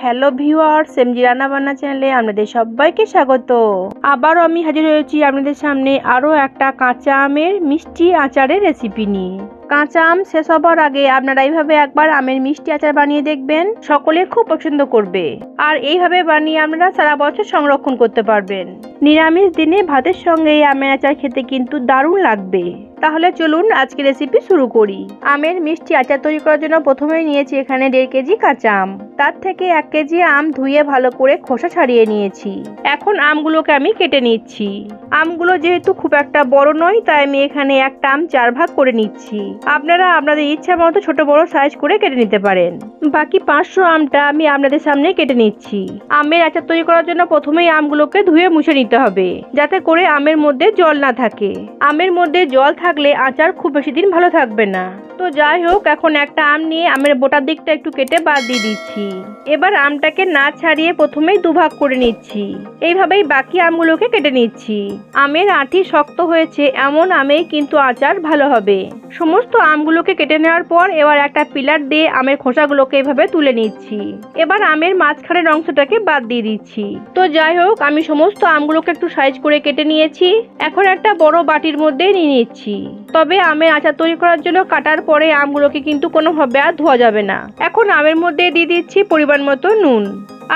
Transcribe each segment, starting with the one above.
Hello viewer সেমজি রান্না বান্না চ্যানেলে আপনাদের সবাইকে স্বাগত। আবারও আমি হাজির হয়েছি আপনাদের সামনে আরও একটা কাঁচা আমের মিষ্টি আচারের রেসিপি নিয়ে। কাঁচা আম শেষ হবার আগে আপনারা এইভাবে একবার আমের মিষ্টি আচার বানিয়ে দেখবেন। সকলে খুব পছন্দ করবে। আর এইভাবে বানিয়ে আপনারা সারা বছর সংরক্ষণ করতে পারবেন। নিরামিষ দিনে ভাতের সঙ্গে এই আমের আচার খেতে কিন্তু দারুণ লাগবে। তাহলে চলুন আজকে রেসিপি শুরু করি। আমের মিষ্টি আচার তৈরি করার জন্য প্রথমেই নিয়েছি এখানে দেড় কেজি কাঁচা আম। তার থেকে এক কেজি আম ধুয়ে ভালো করে খোসা ছাড়িয়ে নিয়েছি। এখন আমগুলোকে আমি কেটে নিচ্ছি। আমগুলো যেহেতু খুব একটা বড় নয়, তাই আমি এখানে একটা আম চার ভাগ করে নিচ্ছি। আপনারা আপনাদের ইচ্ছা মতো ছোট বড় সাইজ করে কেটে নিতে পারেন। বাকি পাঁচশো আমটা আমি আপনাদের সামনে কেটে নিচ্ছি। আমের আচার তৈরি করার জন্য প্রথমেই আমগুলোকে ধুয়ে মুছে নিতে হবে, যাতে করে আমের মধ্যে জল না থাকে। আমের মধ্যে জল থাকলে আচার খুব বেশি দিন ভালো থাকবে না। তো যাই হোক, এখন একটা আম নিয়ে আমের বোটার দিকটা একটু কেটে বাদ দিয়ে দিচ্ছি। এবার আমটাকে না ছাড়িয়ে প্রথমেই দুভাগ করে নিচ্ছি। এইভাবেই বাকি আমগুলোকে কেটে নিচ্ছি। আমের আঁটি শক্ত হয়েছে, এমন আমেই কিন্তু আচার ভালো হবে। সমস্ত আমগুলোকে কেটে নেওয়ার পর এবার একটা পিলার দিয়ে আমের খোসাগুলোকে এভাবে তুলে নিচ্ছি। এবার আমের মাঝখানের অংশটাকে বাদ দিয়ে দিচ্ছি। তো যাই হোক, আমি সমস্ত আমগুলোকে একটু সাইজ করে কেটে নিয়েছি। এখন একটা বড় বাটির মধ্যে নিয়ে নিচ্ছি। তবে আমের আচার তৈরি করার জন্য কাটার পরে আমগুলোকে কিন্তু কোনোভাবে আর ধোয়া যাবে না। এখন আমের মধ্যে দিয়ে দিচ্ছি পরিমাণ মতো নুন।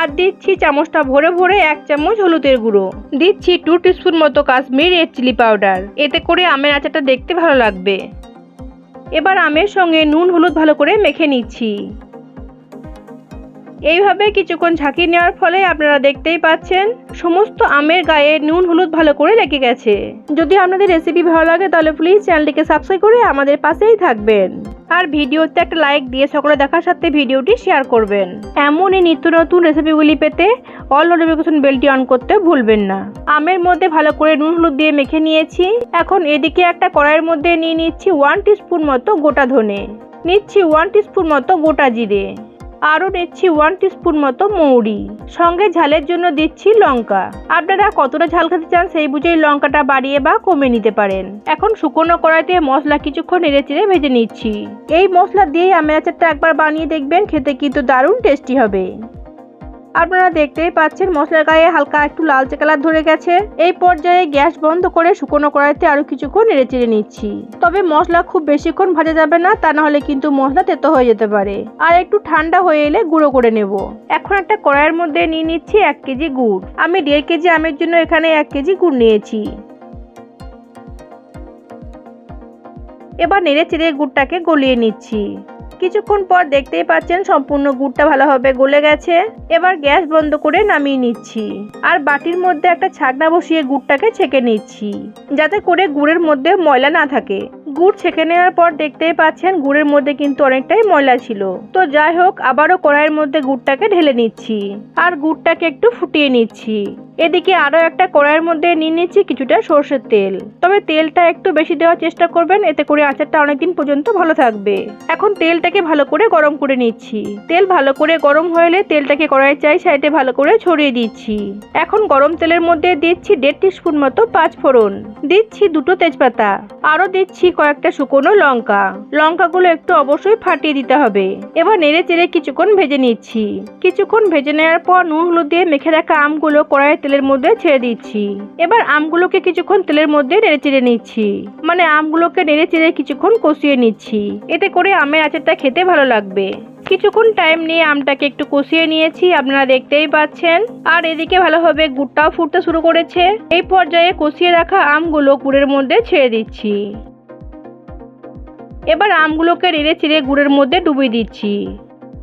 আর দিচ্ছি চামচটা ভরে ভরে এক চামচ হলুদের গুঁড়ো। দিচ্ছি টু টিস্পুন মতো কাশ্মীর রেড চিলি পাউডার এতে করে আমের আচারটা দেখতে ভালো লাগবে। এবার আমের সঙ্গে নুন হলুদ ভালো করে মেখে নিচ্ছি। এইভাবে কিছুক্ষণ ঝাঁকি নেওয়ার ফলে আপনারা দেখতেই পাচ্ছেন, সমস্ত আমের গায়ে নুন হলুদ ভালো করে লেগে গেছে। যদি আপনাদের রেসিপি ভালো লাগে তাহলে প্লিজ চ্যানেলটিকে সাবস্ক্রাইব করে আমাদের পাশেই থাকবেন। আর ভিডিওতে একটা লাইক দিয়ে সকলে দেখার সাথে ভিডিওটি শেয়ার করবেন। এমনই নিত্য নতুন রেসিপিগুলি পেতে অল নোটিফিকেশন বেলটি অন করতে ভুলবেন না। আমের মধ্যে ভালো করে নুন, হলুদ দিয়ে মেখে নিয়েছি। এখন এদিকে একটা কড়াইয়ের মধ্যে নিয়ে নিচ্ছি ওয়ান টিস্পুন মতো গোটা ধনে। নিচ্ছি ওয়ান টিস্পুন মতো গোটা জিরে। আরও নিচ্ছি ওয়ান টিস্পুন মতো মৌরি। সঙ্গে ঝালের জন্য দিচ্ছি লঙ্কা। আপনারা কতটা ঝাল খেতে চান সেই বুঝেই লঙ্কাটা বাড়িয়ে বা কমে নিতে পারেন। এখন শুকনো কড়াইতে মশলা কিছুক্ষণ নেড়ে চেড়ে ভেজে নিচ্ছি। এই মশলা দিয়েই আমের আচারটা একবার বানিয়ে দেখবেন, খেতে কিন্তু দারুণ টেস্টি হবে। আপনারা দেখতেই পাচ্ছেন মশলার গায়ে হালকা একটু লালচে কালার ধরে গেছে। এই পর্যায়ে গ্যাস বন্ধ করে শুকনো কড়াইতে আরও কিছুক্ষণ নেড়ে চেড়ে নিচ্ছি। তবে মশলা খুব বেশিক্ষণ ভাজা যাবে না, তা না হলে কিন্তু মশলা তেতো হয়ে যেতে পারে। আর একটু ঠান্ডা হয়ে এলে গুঁড়ো করে নেব। এখন একটা কড়াইয়ের মধ্যে নিয়ে নিচ্ছি এক কেজি গুড়। আমি দেড় কেজি আমের জন্য এখানে এক কেজি গুড় নিয়েছি। এবার নেড়ে চেড়ে গুড়টাকে গলিয়ে নিচ্ছি। কিছুক্ষণ পর দেখতেই পাচ্ছেন সম্পূর্ণ গুড়টা ভালোভাবে গলে গেছে। এবার গ্যাস বন্ধ করে নামিয়ে নিচ্ছি। আর বাটির মধ্যে একটা ছাকনা বসিয়ে গুড়টাকে ছেঁকে নিচ্ছি, যাতে করে গুড়ের মধ্যে ময়লা না থাকে। গুড় ছেঁকে নেওয়ার পর দেখতেই পাচ্ছেন গুড়ের মধ্যে কিন্তু অনেকটাই ময়লা ছিল। তো যাই হোক, আবারও কড়াইয়ের মধ্যে গুড়টাকে ঢেলে নিচ্ছি। আর গুড়টাকে একটু ফুটিয়ে নিচ্ছি। এদিকে আরও একটা কড়াইয়ের মধ্যে নিয়ে নিচ্ছি কিছুটা সর্ষের তেল। তবে তেলটা একটু বেশি দেওয়ার চেষ্টা করবেন, এতে করে আচারটা অনেকদিন পর্যন্ত ভালো থাকবে। এখন তেলটাকে ভালো করে গরম করে নিচ্ছি। তেল ভালো করে গরম হলে তেলটাকে কড়াইয়ের চাই সাইডে ভালো করে ছড়িয়ে দিচ্ছি। এখন গরম তেলের মধ্যে দিচ্ছি দেড় টিস্পুন মতো পাঁচ ফোড়ন। দিচ্ছি দুটো তেজপাতা। আরও দিচ্ছি কয়েকটা শুকনো লঙ্কা। লঙ্কাগুলো একটু অবশ্যই ফাটিয়ে দিতে হবে। এবার নেড়ে চেড়ে কিছুক্ষণ ভেজে নিচ্ছি। কিছুক্ষণ ভেজে নেওয়ার পর নুন হলুদ দিয়ে মেখে রাখা আমগুলো কড়াইয়ের তেলের মধ্যে ছেড়ে দিচ্ছি। এবার আমগুলোকে কিছুক্ষণ তেলের মধ্যে নেড়ে চেড়ে নিচ্ছি। মানে আমগুলোকে নেড়ে চেড়ে কিছুক্ষণ কষিয়ে নিচ্ছি। এতে করে আমের আচারটা খেতে ভালো লাগবে। কিছুক্ষণ টাইম নিয়ে আমটাকে একটু কষিয়ে নিয়েছি, আপনারা দেখতেই পাচ্ছেন। আর এদিকে ভালোভাবে গুড়টাও ফুটতে শুরু করেছে। এই পর্যায়ে কষিয়ে রাখা আমগুলো গুড়ের মধ্যে ছেড়ে দিচ্ছি। এবার আমগুলোকে নেড়ে চিড়ে গুড়ের মধ্যে ডুবিয়ে দিচ্ছি।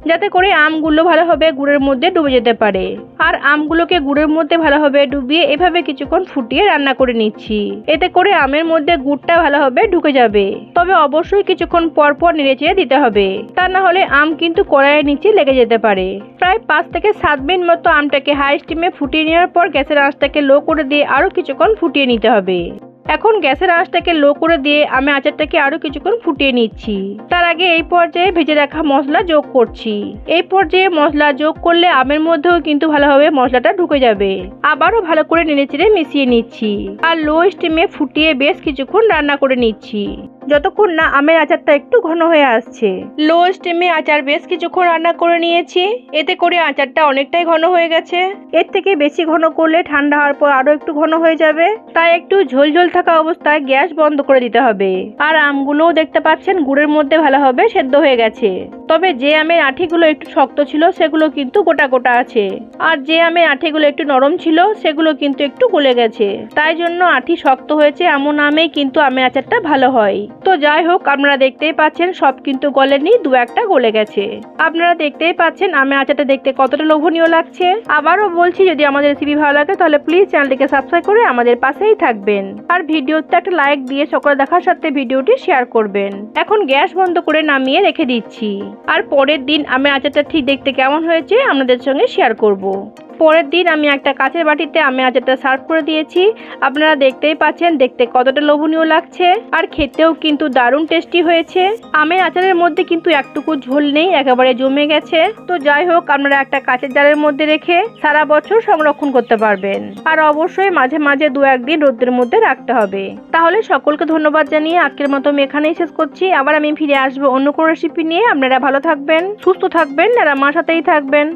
যাতে করে আমগুলো ভালোভাবে গুড়ের মধ্যে ডুবে যেতে পারে। আর আমগুলোকে গুড়ের মধ্যে ভালোভাবে ডুবিয়ে এভাবে কিছুক্ষণ ফুটিয়ে রান্না করে নিচ্ছি। এতে করে আমের মধ্যে গুড়টা ভালোভাবে ঢুকে যাবে। তবে অবশ্যই কিছুক্ষণ পর পর নেড়েচেড়ে দিতে হবে। তা না হলে আম কিন্তু কড়াইয়ের নিচে লেগে যেতে পারে। প্রায় পাঁচ থেকে সাত মিনিট মতো আমটাকে হাই স্টিমে ফুটিয়ে নেওয়ার পর গ্যাসের আঁচটাকে লো করে দিয়ে আরও কিছুক্ষণ ফুটিয়ে নিতে হবে। এখন গ্যাসের আঁচটাকে লো করে দিয়ে আমি আচারটাকে আরও কিছুক্ষণ ফুটিয়ে নিচ্ছি। তার আগে এই পর্যায়ে ভেজে রাখা মশলা যোগ করছি। এই পর্যায়ে মশলা যোগ করলে আমের মধ্যেও কিন্তু ভালোভাবে মশলাটা ঢুকে যাবে। আবারও ভালো করে নেড়ে নেড়েচেড়ে মিশিয়ে নিচ্ছি। আর লো স্টিমে ফুটিয়ে বেশ কিছুক্ষণ রান্না করে নিচ্ছি। যতক্ষণ না আমের আচারটা একটু ঘন হয়ে আসছে। লো স্টিমে আচার বেশ কিছুক্ষণ রান্না করে নিয়েছি। এতে করে আচারটা অনেকটাই ঘন হয়ে গেছে। এর থেকে বেশি ঘন করলে ঠান্ডা হওয়ার পর আরও একটু ঘন হয়ে যাবে। তাই একটু ঝোল ঝোল থাকা অবস্থায় গ্যাস বন্ধ করে দিতে হবে। আর আমগুলোও দেখতে পাচ্ছেন গুড়ের মধ্যে ভালোভাবে সেদ্ধ হয়ে গেছে। তবে যে আমের আঠিগুলো একটু শক্ত ছিল, সেগুলো কিন্তু গোটা গোটা আছে। আর যে আমের আঠিগুলো একটু নরম ছিল, সেগুলো কিন্তু একটু গলে গেছে। তাই জন্য আঠি শক্ত হয়েছে, এমন আমেই কিন্তু আমের আচারটা ভালো হয়। তো যাই হোক, আপনারা দেখতেই পাচ্ছেন, সব কিন্তু গলেনি, দু একটা গলে গেছে। আপনারা দেখতেই পাচ্ছেন আমের আচারটা দেখতে কতটা লোভনীয় লাগছে। আবারও বলছি, যদি আমাদের রেসিপি ভালো লাগে, তাহলে প্লিজ চ্যানেলটিকে সাবস্ক্রাইব করে আমাদের পাশেই থাকবেন। আর ভিডিওতে একটা লাইক দিয়ে সকলে দেখার সাথে ভিডিওটি শেয়ার করবেন। এখন গ্যাস বন্ধ করে নামিয়ে রেখে দিচ্ছি। আর পরের দিন আমি আচারটা ঠিক দেখতে কেমন হয়েছে আপনাদের সঙ্গে শেয়ার করব। পরের দিন আমি একটা কাঁচের বাটিতে আমের আচারটা সার্ভ করে দিয়েছি। আপনারা দেখতেই পাচ্ছেন, দেখতে কতটা লোভনীয় লাগছে। আর খেতেও কিন্তু দারুণ টেস্টি হয়েছে। আমের আচারের মধ্যে কিন্তু একটুকু ঝোল নেই, একেবারে জমে গেছে। তো যাই হোক, আপনারা একটা কাঁচের জারের মধ্যে রেখে সারা বছর সংরক্ষণ করতে পারবেন। আর অবশ্যই মাঝে মাঝে দু একদিন রোদ্রের মধ্যে রাখতে হবে। তাহলে সকলকে ধন্যবাদ জানিয়ে আজকের মতো আমি এখানেই শেষ করছি। আবার আমি ফিরে আসব অন্য কোনো রেসিপি নিয়ে। আপনারা ভালো থাকবেন, সুস্থ থাকবেন আর আমার সাথেই থাকবেন।